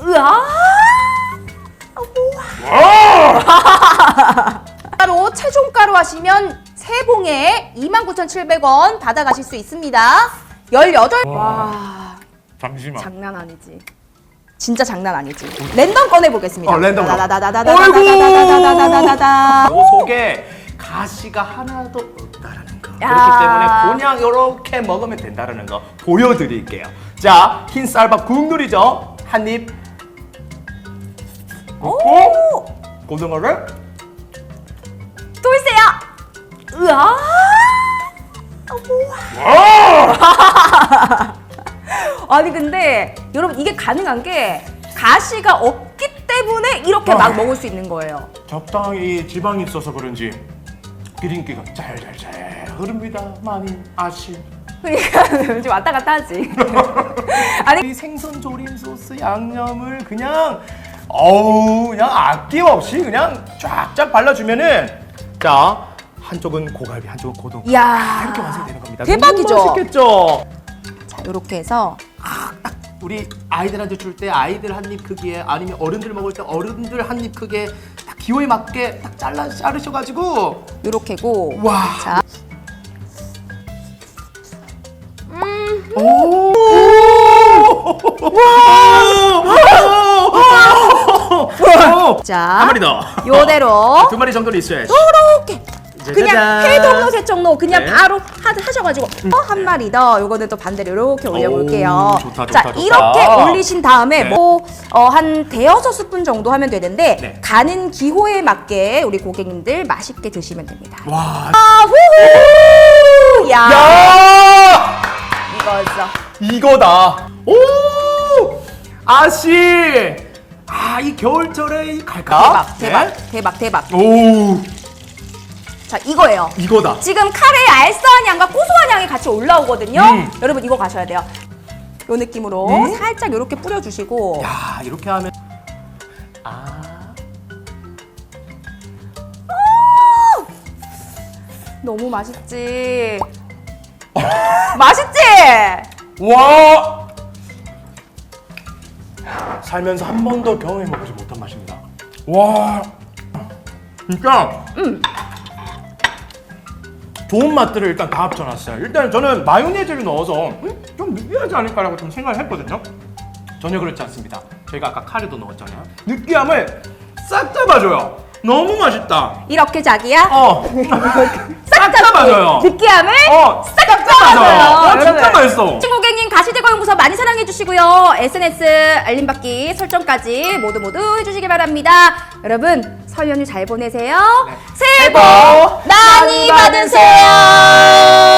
으아! 가로 최종가로 하시면 세 봉에 29,700원 받아가실 수 있습니다. 18. 와, 잠시만. 장난 아니지. 진짜 장난 아니지. 랜덤 꺼내 보겠습니다. 어, 랜덤. 다다다다다다다다다다다다다다. 요 속에 가시가 하나도 없다라는 거. 야. 그렇기 때문에 그냥 이렇게 먹으면 된다라는 거 보여드릴게요. 자, 흰 쌀밥 국물이죠. 한 입. 오! 고등어를 돌세요. 으아! 아니 근데 여러분 이게 가능한 게 가시가 없기 때문에 이렇게 막 아. 먹을 수 있는 거예요. 적당히 지방이 있어서 그런지 기름기가 잘잘잘 흐릅니다. 많이 아시. 그러니까 좀 왔다 갔다 하지. 아니 이 생선 조림 소스 양념을 그냥 어우 그냥 아낌없이 그냥 쫙쫙 발라주면은 자 한쪽은 고갈비 한쪽은 고등 이야 이렇게 완성되는 겁니다. 대박이죠? 너무 맛있겠죠? 자 이렇게 해서 우리 아이들한테 줄 때 아이들 한 입 크기에 아니면 어른들 먹을 때 어른들 한 입 크기에 딱 기호에 맞게 딱 잘라 자르셔가지고 이렇게고 와. 자 오! 와! 자, 한 마리 더. 요대로 두 마리 정도는 있어야지. 요렇게 그냥 짜자잔. 해동로 세정로 그냥 네. 바로 하, 하셔가지고 어, 한 마리 더 요거는 또 반대로 이렇게 올려볼게요. 오, 좋다, 자 좋다, 좋다. 이렇게 올리신 다음에 네. 뭐 어, 한 대여섯 스푼 정도 하면 되는데 네. 가는 기호에 맞게 우리 고객님들 맛있게 드시면 됩니다. 와. 아, 후후! 야, 야! 이거죠. 이거다. 오! 아씨. 아, 이 겨울철에 이 갈까? 대박, 대박, 대박, 대박. 오, 자, 이거예요. 이거다. 지금 카레의 알싸한 향과 고소한 향이 같이 올라오거든요. 음. 여러분 이거 가셔야 돼요. 요 느낌으로 음? 살짝 이렇게 뿌려주시고 야, 이렇게 하면 아. 너무 맛있지. 맛있지? 와! 살면서 한 번도 경험해 보지 못한 맛입니다. 와! 진짜 좋은 맛들을 일단 다 합쳐놨어요. 일단 저는 마요네즈를 넣어서 음? 좀 느끼하지 않을까라고 좀 생각을 했거든요. 전혀 그렇지 않습니다. 저희가 아까 카레도 넣었잖아요. 느끼함을 싹 잡아줘요. 너무 맛있다. 이렇게 자기야 어, 싹 잡아줘요. 느끼함을 어, 싹 잡아줘요. 어, 진짜 여러분. 맛있어. 친구 고객님 가시제거 연구소 많이 사랑해 주시고요. SNS 알림 받기 설정까지 모두 모두 해주시기 바랍니다. 여러분 설 연휴 잘 보내세요. 새해 복 많이 받으세요.